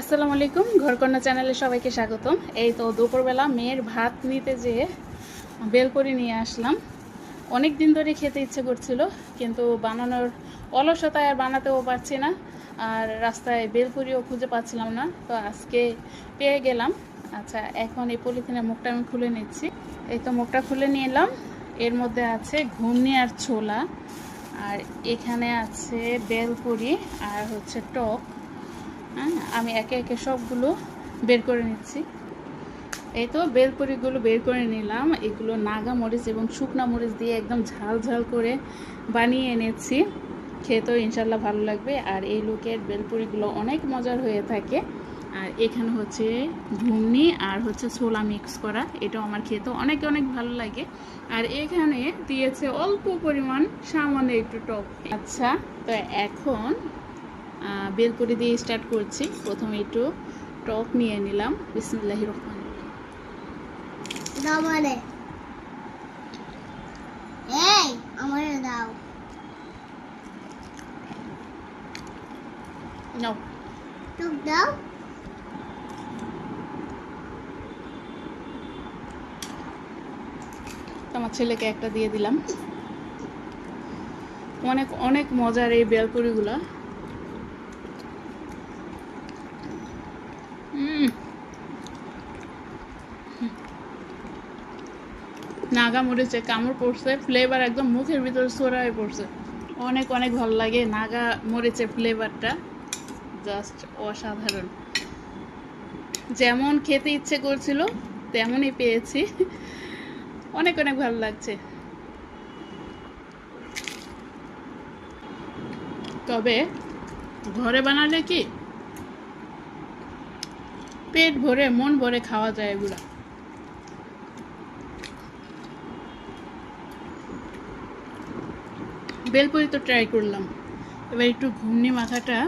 আসসালামু আলাইকুম, ঘরকন্যা চ্যানেলে সবাইকে স্বাগতম। এই তো দুপুরবেলা মেয়ের ভাত নিতে যেয়ে করে নিয়ে আসলাম। অনেক দিন ধরে খেতে ইচ্ছে করছিল, কিন্তু বানানোর অলসতায় আর বানাতেও পারছি না, আর রাস্তায় বেলপুরিও খুঁজে পাচ্ছিলাম না, তো আজকে পেয়ে গেলাম। আচ্ছা এখন এই পলিথিনের মুখটা আমি খুলে নিচ্ছি। এই তো মুখটা খুলে নিলাম। এর মধ্যে আছে ঘুমনি আর ছোলা, আর এখানে আছে বেলপুরি আর হচ্ছে টক। হ্যাঁ আমি একে একে সবগুলো বের করে নিচ্ছি। এই তো বেলপুরিগুলো বের করে নিলাম। এগুলো নাগা মরিচ এবং শুকনা মরিচ দিয়ে একদম ঝাল ঝাল করে বানিয়ে এনেছি। খেতেও ইনশাল্লাহ ভালো লাগবে। আর এই লোকের বেলপুরিগুলো অনেক মজার হয়ে থাকে। আর এখানে হচ্ছে ঘুমনি আর হচ্ছে ছোলা মিক্স করা। এটাও আমার খেতে অনেক অনেক ভালো লাগে। আর এখানে দিয়েছে অল্প পরিমাণ, সামান্য একটু টক। আচ্ছা তো এখন আহ, বেলপুরি দিয়ে স্টার্ট করছি। প্রথমে একটু টক নিয়ে নিলাম। বিসমুল্লাহ রহমান দাও মানে। আমার নাও। টুক দাও। আমার ছেলেকে একটা দিয়ে দিলাম। অনেক অনেক মজার এই বেলপুরিগুলা। নাগা মরিচে কামড় পড়ছে ফ্লেভার একদম মুখের ভিতরে ছড়ায় পড়ছে। অনেক অনেক ভালো লাগে নাগা মরিচের ফ্লেভারটা জাস্ট অসাধারণ। যেমন খেতে ইচ্ছে করছিল, তেমনই পেয়েছি। অনেক অনেক ভালো লাগছে। তবে ঘরে বানালে কি? পেট ভরে, মন ভরে খাওয়া যায় এগুলা। বেলপুরি তো ট্রাই করলাম। এবার একটু ঘুমনি মাথাটা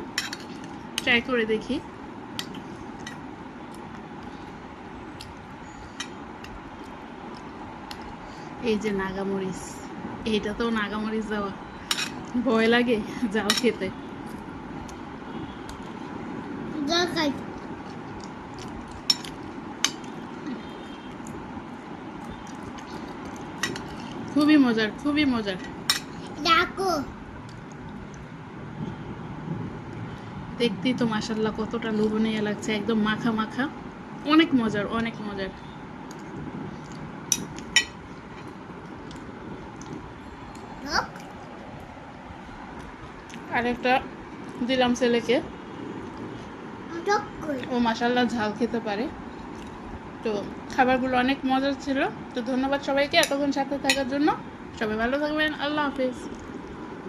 ট্রাই করে দেখি। এই যে নাগামরিচ। এইটা তো নাগামরিচ দেওয়া। ভয় লাগে যাও খেতে। খুবই মজার খুবই মজার। দেখতেই তো মাসাল্লাহ কতটা লোভনীয় লাগছে একদম মাখা মাখা। অনেক মজার অনেক মজার। আরেকটা দিলাম ছেলেকে। ও মাসাল্লাহ ঝাল খেতে পারে। তো খাবারগুলো অনেক মজার ছিল। তো ধন্যবাদ সবাইকে এতক্ষণ সাথে থাকার জন্য। সবাই ভালো থাকবেন। আল্লাহ হাফিজ।